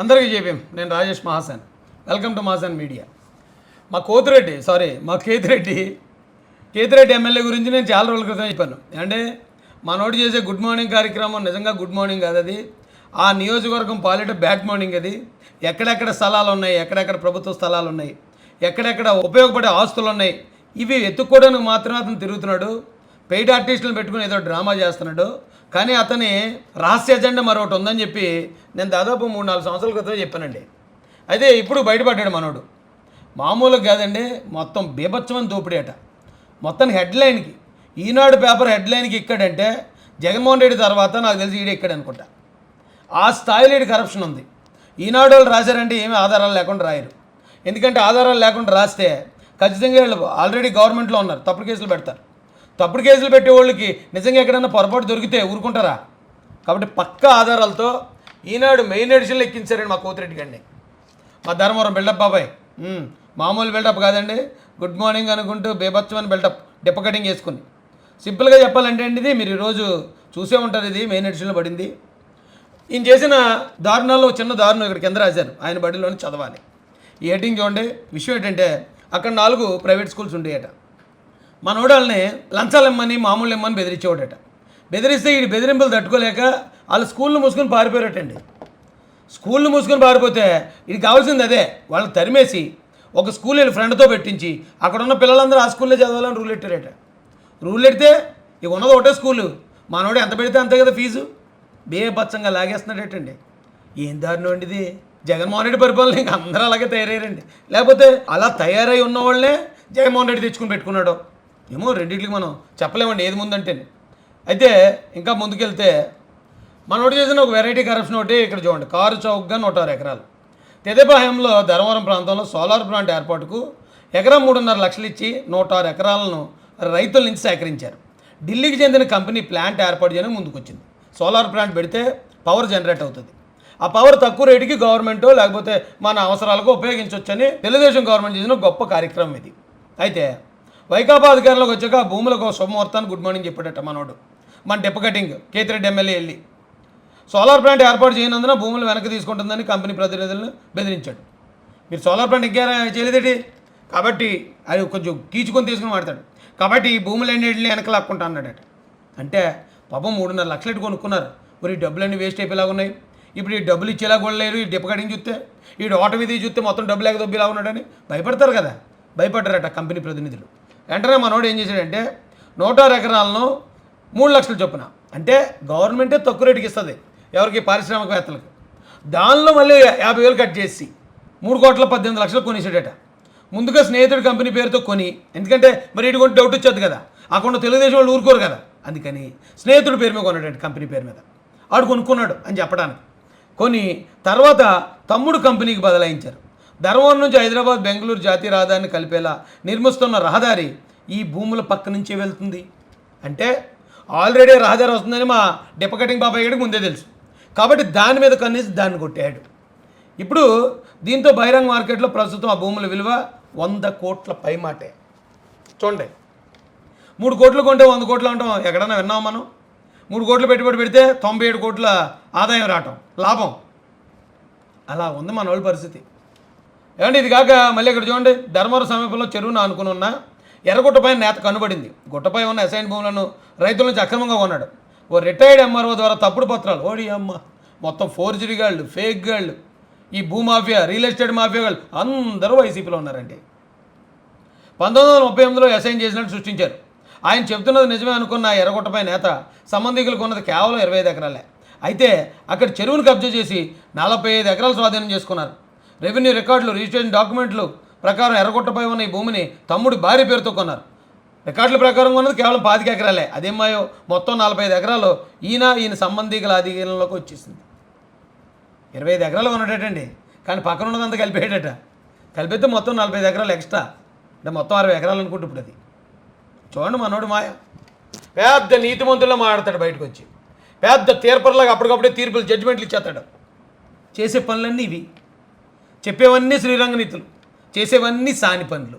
అందరికీ చెప్పాం నేను Rajesh Mahasan. Welcome to Mahasan media. మా కోతిరెడ్డి సారీ మా కేతిరెడ్డి కేతిరెడ్డి ఎమ్మెల్యే గురించి నేను చాలా రోజుల క్రితం చెప్పాను. అంటే మా నోటి చేసే గుడ్ మార్నింగ్ కార్యక్రమం నిజంగా గుడ్ మార్నింగ్ కాదు అది. ఆ నియోజకవర్గం పాలిట బ్యాడ్ మార్నింగ్ అది. ఎక్కడెక్కడ స్థలాలు ఉన్నాయి ఎక్కడెక్కడ ప్రభుత్వ స్థలాలు ఉన్నాయి ఎక్కడెక్కడ ఉపయోగపడే ఆస్తులు ఉన్నాయి ఇవి ఎత్తుక్కోవడానికి మాత్రమే అతను తిరుగుతున్నాడు. పెయిడ్ ఆర్టిస్టులను పెట్టుకుని ఏదో డ్రామా చేస్తున్నాడు. కానీ అతని రహస్య ఎజెండా మరొకటి ఉందని చెప్పి నేను దాదాపు మూడు నాలుగు సంవత్సరాల క్రితం చెప్పానండి. అయితే ఇప్పుడు బయటపడ్డాడు మనోడు. మామూలుగా కాదండి మొత్తం బీభత్సమని దోపిడీ అట మొత్తం హెడ్లైన్కి ఈనాడు పేపర్ హెడ్లైన్కి ఇక్కడంటే జగన్మోహన్ రెడ్డి తర్వాత నాకు తెలిసి ఈడే ఇక్కడ అనుకుంటా. ఆ స్థాయిలో ఈడు కరప్షన్ ఉంది. ఈనాడు వాళ్ళు రాశారంటే ఏమీ ఆధారాలు లేకుండా రాయరు. ఎందుకంటే ఆధారాలు లేకుండా రాస్తే ఖచ్చితంగా వీళ్ళు ఆల్రెడీ గవర్నమెంట్లో ఉన్నారు తప్పుడు కేసులు పెడతారు. తప్పుడు కేసులు పెట్టే వాళ్ళకి నిజంగా ఎక్కడైనా పొరపాటు దొరికితే ఊరుకుంటారా? కాబట్టి పక్కా ఆధారాలతో ఈనాడు మెయిన్ ఎడిషన్లు ఎక్కించారండి మా కోతిరెడ్డి గండి మా ధర్మవరం బిల్డప్ బాబాయ్. మామూలు బిల్డప్ కాదండి. గుడ్ మార్నింగ్ అనుకుంటూ బేబత్సమని బిల్డప్ డిప్ప కటింగ్ వేసుకుని సింపుల్గా చెప్పాలంటే అండి ఇది మీరు ఈరోజు చూసే ఉంటారు ఇది మెయిన్ ఎడిషన్లో పడింది. ఈయన చేసిన దారుణాల్లో చిన్న దారుణం ఇక్కడ కింద రాశారు. ఆయన బడిలోనే చదవాలి. ఈ హెడ్డింగ్ చూడండి విషయం ఏంటంటే అక్కడ నాలుగు ప్రైవేట్ స్కూల్స్ ఉండేయట. మనోడాళ్ళని లంచాలు ఇమ్మని మామూలు ఇమ్మని బెదిరించేవాడట. బెదిరిస్తే ఈ బెదిరింపులు తట్టుకోలేక వాళ్ళు స్కూల్ని మూసుకొని పారిపోయారటండి. స్కూల్ని మూసుకొని పారిపోతే ఇది కావాల్సింది అదే వాళ్ళని తరిమేసి ఒక స్కూల్ వెళ్ళి ఫ్రెండ్తో పెట్టించి అక్కడ ఉన్న పిల్లలందరూ ఆ స్కూల్లో చదవాలని రూల్ పెట్టారట రూల్ పెడితే ఇక ఉన్నది ఒకటే స్కూలు. మనోడు ఎంత పెడితే అంతే కదా ఫీజు. బేబచ్చంగా లాగేస్తున్నాడటండి. ఏం దారుణం అండి ఇది? జగన్మోహన్ రెడ్డి పరిపాలన ఇంకా అందరూ అలాగే తయారయ్యారండి. లేకపోతే అలా తయారై ఉన్న వాళ్ళనే జగన్మోహన్ రెడ్డి తెచ్చుకుని పెట్టుకున్నాడు. ఏమో రెండింటికి మనం చెప్పలేమండి ఏది ముందంటే అయితే ఇంకా ముందుకెళ్తే మనోడు చేసిన ఒక వెరైటీ కరప్షన్ ఒకటి ఇక్కడ చూడండి. కారు చౌకగా నూట ఆరు ఎకరాలు. తెదేపాహ్యంలో ధర్మవరం ప్రాంతంలో సోలార్ ప్లాంట్ ఏర్పాటుకు ఎకరం మూడున్నర లక్షలు ఇచ్చి నూట ఆరు ఎకరాలను రైతుల నుంచి సేకరించారు. ఢిల్లీకి చెందిన కంపెనీ ప్లాంట్ ఏర్పాటు చేయడానికి ముందుకొచ్చింది. సోలార్ ప్లాంట్ పెడితే పవర్ జనరేట్ అవుతుంది. ఆ పవర్ తక్కువ రేటుకి గవర్నమెంట్ లేకపోతే మన అవసరాలకు ఉపయోగించవచ్చని తెలుగుదేశం గవర్నమెంట్ చేసిన గొప్ప కార్యక్రమం ఇది. అయితే వైకాపా అధికారంలోకి వచ్చాక భూములకు ఒక శుభముహూర్తాన్ని గుడ్ మార్నింగ్ చెప్పాడట మనోడు. మన డెప్ కటింగ్ కేతిరెడ్డి ఎమ్మెల్యే వెళ్ళి సోలార్ ప్లాంట్ ఏర్పాటు చేయనందున భూములు వెనక్కి తీసుకుంటుందని కంపెనీ ప్రతినిధులను బెదిరించాడు. మీరు సోలార్ ప్లాంట్ ఇంకా చేయలేదేటి కాబట్టి అది కొంచెం కీచుకొని తీసుకుని వాడతాడు. కాబట్టి ఈ భూములు ఎన్నింటిని వెనక లాక్కుంటా అన్నాడట. అంటే పాపం మూడున్నర లక్షలు ఇటు కొనుక్కున్నారు. మరి డబ్బులన్నీ వేస్ట్ అయిపోయేలాగా ఉన్నాయి. ఇప్పుడు ఈ డబ్బులు ఇచ్చేలా కూడా లేరు ఈ డిప్ప కటింగ్ చూస్తే. ఈ ఓట మీద చూస్తే మొత్తం డబ్బులు లేక దొబ్బిలా ఉన్నాడని భయపడతారు కదా. భయపడ్డారట కంపెనీ ప్రతినిధులు. వెంటనే మనోడు ఏం చేశాడంటే నూట ఆరు ఎకరాలను మూడు లక్షలు చొప్పున అంటే గవర్నమెంటే తక్కువ రేటుకి ఇస్తుంది ఎవరికి? పారిశ్రామికవేత్తలకు. దానిలో మళ్ళీ యాభై వేలు కట్ చేసి మూడు కోట్ల పద్దెనిమిది లక్షలు కొనేసాడట ముందుగా స్నేహితుడి కంపెనీ పేరుతో కొని ఎందుకంటే మరి ఇటు కొంటే డౌట్ వచ్చేది కదా. అక్కడ తెలుగుదేశం వాళ్ళు ఊరుకోరు కదా. అందుకని స్నేహితుడి పేరు మీద కొన్నాడు కంపెనీ పేరు మీద. ఆడు కొనుక్కున్నాడు అని చెప్పడానికి. కొని తర్వాత తమ్ముడు కంపెనీకి బదలాయించారు. ధర్మవరం నుంచి హైదరాబాద్ బెంగళూరు జాతీయ రహదారిని కలిపేలా నిర్మిస్తున్న రహదారి ఈ భూముల పక్క నుంచే వెళ్తుంది. అంటే ఆల్రెడీ రహదారి వస్తుందని మా డిపకటింగ్ బాబాయ్ గడికి ముందే తెలుసు. కాబట్టి దాని మీద కన్నేసి దాన్ని కొట్టాడు ఇప్పుడు దీంతో బహిరంగ మార్కెట్లో ప్రస్తుతం ఆ భూముల విలువ వంద కోట్ల పైమాటే. చూడండి. మూడు కోట్లు కొంటే వంద కోట్లు అంటాం ఎక్కడన్నా విన్నాం మనం? మూడు కోట్లు పెట్టుబడి పెడితే తొంభై ఏడు కోట్ల ఆదాయం రావటం లాభం. అలా ఉంది మన వాళ్ళ పరిస్థితి. ఏమంటే ఇది కాక మళ్ళీ ఇక్కడ చూడండి ధర్మవరం సమీపంలో చెరువును ఆనుకుని ఉన్న ఎర్రగుట్టపై నేత కనుబడింది. గుట్టపై ఉన్న అసైన్ భూములను రైతుల నుంచి అక్రమంగా కొన్నాడు. ఓ రిటైర్డ్ ఎంఆర్ఓ ద్వారా తప్పుడు పత్రాలు. ఓడి అమ్మ మొత్తం ఫోర్జరీ గాళ్ళు ఫేక్ గాళ్ళు. ఈ భూమాఫియా రియల్ ఎస్టేట్ మాఫియా గాళ్ళు అందరూ వైసీపీలో ఉన్నారండి. పంతొమ్మిది వందల ముప్పై ఎనిమిదిలో అసైన్ చేసినట్టు సృష్టించారు. ఆయన చెబుతున్నది నిజమే అనుకున్న ఎర్రగుట్టపై నేత సంబంధికులకు ఉన్నది కేవలం ఇరవై ఐదు ఎకరాలే. అయితే అక్కడ చెరువును కబ్జా చేసి నలభై ఐదు ఎకరాలు స్వాధీనం చేసుకున్నారు. రెవెన్యూ రికార్డులు రిజిస్ట్రేషన్ డాక్యుమెంట్లు ప్రకారం ఎర్రగొట్టపై ఉన్న ఈ భూమిని తమ్ముడి భార్య పేరుతో కొన్నారు. రికార్డుల ప్రకారం ఉన్నది కేవలం పాతిక ఎకరాలే. అదేమాయో మొత్తం నలభై ఐదు ఎకరాలు ఈయన ఈయన సంబంధికుల అధికారంలోకి వచ్చేసింది. ఇరవై ఐదు ఎకరాలు కొన్నాడటండి కానీ పక్కన ఉన్నదంతా కలిపేటట. కలిపితే మొత్తం నలభై ఐదు ఎకరాలు ఎక్స్ట్రా. అంటే మొత్తం అరవై ఎకరాలు అనుకుంటు ఇప్పుడు అది. చూడండి మనోడు మాయ. పెద్ద నీతిమంతుల్లో మాట్లాడతాడు బయటకు వచ్చి పెద్ద తీర్పర్లాగా అప్పటికప్పుడే తీర్పులు జడ్జిమెంట్లు ఇచ్చేస్తాడు. చేసే పనులన్నీ ఇవి. చెప్పేవన్నీ శ్రీరంగనీతులు చేసేవన్నీ సాని పనులు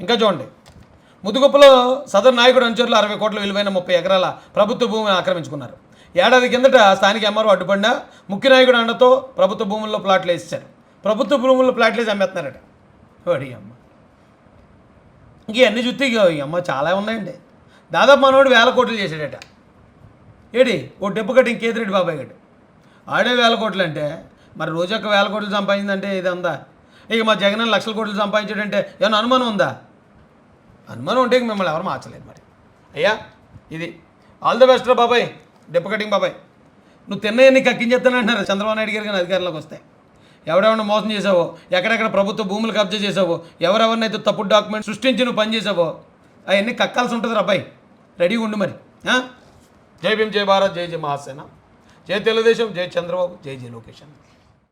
ఇంకా చూడండి ముదుగుప్పలో సదరు నాయకుడు అంచర్లు అరవై కోట్ల విలువైన ముప్పై ఎకరాల ప్రభుత్వ భూమిని ఆక్రమించుకున్నారు. ఏడాది కిందట స్థానిక ఎంఆర్ఓ అడ్డుపడిన ముఖ్య నాయకుడు అండతో ప్రభుత్వ భూముల్లో ప్లాట్లు వేసేశారు. ప్రభుత్వ భూముల్లో ప్లాట్లు వేసి అమ్మేస్తున్నారట. వాడి అమ్మ. ఇంక అన్ని చూస్తే ఇక ఈ అమ్మ చాలా ఉన్నాయండి. దాదాపు మనోడు వేల కోట్లు చేశాడట. ఏడి ఓ డెప్పు కట్టి ఇంకేదిరెడ్డి బాబాయ్ గడు. ఆడే వేల కోట్లు అంటే మరి రోజొక్క వేల కోట్లు సంపాదించిందంటే ఇది ఉందా ఇక మా జగన్ లక్షల కోట్లు సంపాదించాడంటే ఏమైనా అనుమానం ఉందా? అనుమానం ఉంటే ఇంక మిమ్మల్ని ఎవరు మార్చలేదు మరి. అయ్యా ఇది ఆల్ ద బెస్ట్ రా బాబాయ్ డెప్పు కటింగ్ బాబాయ్. నువ్వు తిన్నయన్ని కక్కించేస్తాను అంటున్నారు చంద్రబాబు నాయుడు గారు కానీ అధికారంలోకి వస్తాయి ఎవడెవరిని మోసం చేసావో ఎక్కడెక్కడ ప్రభుత్వ భూములు కబ్జా చేసావో ఎవరెవరినైతే తప్పుడు డాక్యుమెంట్ సృష్టించి నువ్వు పని చేసావో అవన్నీ కక్కాల్సి ఉంటుంది రా అబ్బాయి రెడీగా ఉండు మరి. జై భీమ్ జై భారత్ జై జై మహాసేన. జై తెలుగుదేశం జై చంద్రబాబు జై జై లోకేషన్